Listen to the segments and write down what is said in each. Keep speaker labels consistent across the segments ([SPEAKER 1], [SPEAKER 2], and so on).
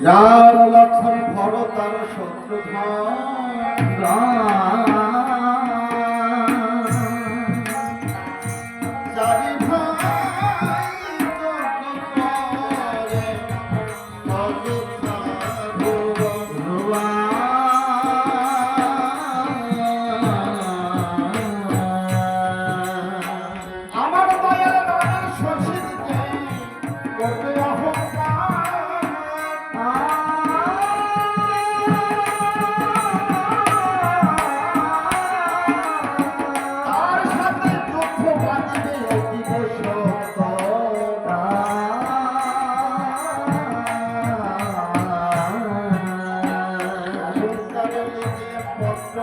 [SPEAKER 1] যার লক্ষণ ভর তার শত্রু চারি লেগে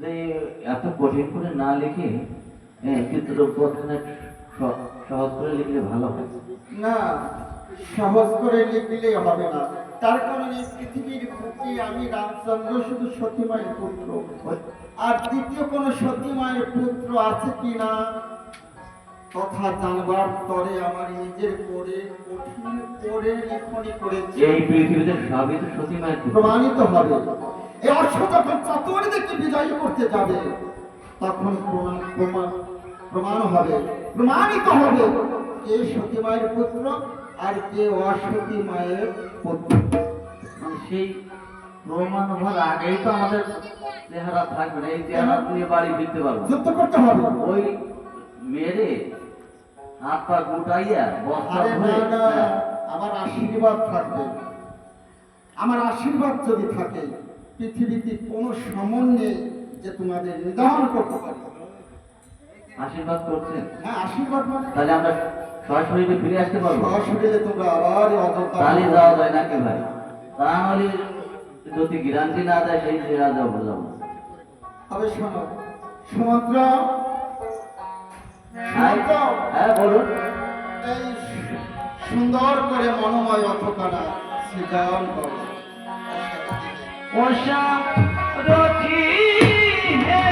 [SPEAKER 1] যে
[SPEAKER 2] এত কঠিন করে না লিখে হ্যাঁ কিন্তু সহজ করে লিখলে ভালো হয়।
[SPEAKER 1] না সহজ করে লিখলে হবে না। তার কারণে পৃথিবীর বুকে আমি রামচন্দ্র শুধু সতীমায়ের পুত্র। আর দ্বিতীয় কোন সতীমায়ের পুত্র আছে কি না কথা জানবার তরে আমার নিজের করে কঠিন করে লেখনি করেছি।
[SPEAKER 2] এই পৃথিবীতে সবই তো সতী মায়ের
[SPEAKER 1] প্রমাণিত হবে। এই যখন চাতুর্দিকে বিজয় করতে যাবে তখন প্রমাণ প্রমাণ প্রমাণ হবে প্রমাণিত হবে কে সতী মায়ের পুত্র আর কে অসতী মায়ের পুত্র।
[SPEAKER 2] মানে সেই প্রমাণ হওয়ার আগেই তো আমাদের চেহারা থাকবে না এই চেহারা নিয়ে বাড়ি ফিরতে পারব
[SPEAKER 1] যুদ্ধ করতে হবে।
[SPEAKER 2] ওই মেরে হাত পা গুটাইয়া বস্তা হ্যাঁ,
[SPEAKER 1] আমার আশীর্বাদ থাকবে। আমার আশীর্বাদ যদি থাকে পৃথিবীতে কোনো সমন নেই যে তোমাদের নিধন করতে পারে।
[SPEAKER 2] আশীর্বাদ করছেন?
[SPEAKER 1] হ্যাঁ আশীর্বাদ মানে
[SPEAKER 2] তাহলে আমরা সরাসরি ফিরে আসতে পারব।
[SPEAKER 1] সশরীরে তোমরা আবার অযোধ্যা
[SPEAKER 2] তাহলে যাওয়া যায় নাকি ভাই? তা নাহলে যদি গ্যারান্টি না দেয় সেই চেহারা যাব যাব।
[SPEAKER 1] তবে শোনো সুমাত্র
[SPEAKER 2] হ্যাঁ বলুন।
[SPEAKER 1] এই সুন্দর করে মনোময় অথকানা সৃজন করো।
[SPEAKER 2] ওষা রথি হে।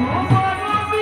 [SPEAKER 2] মনোরথ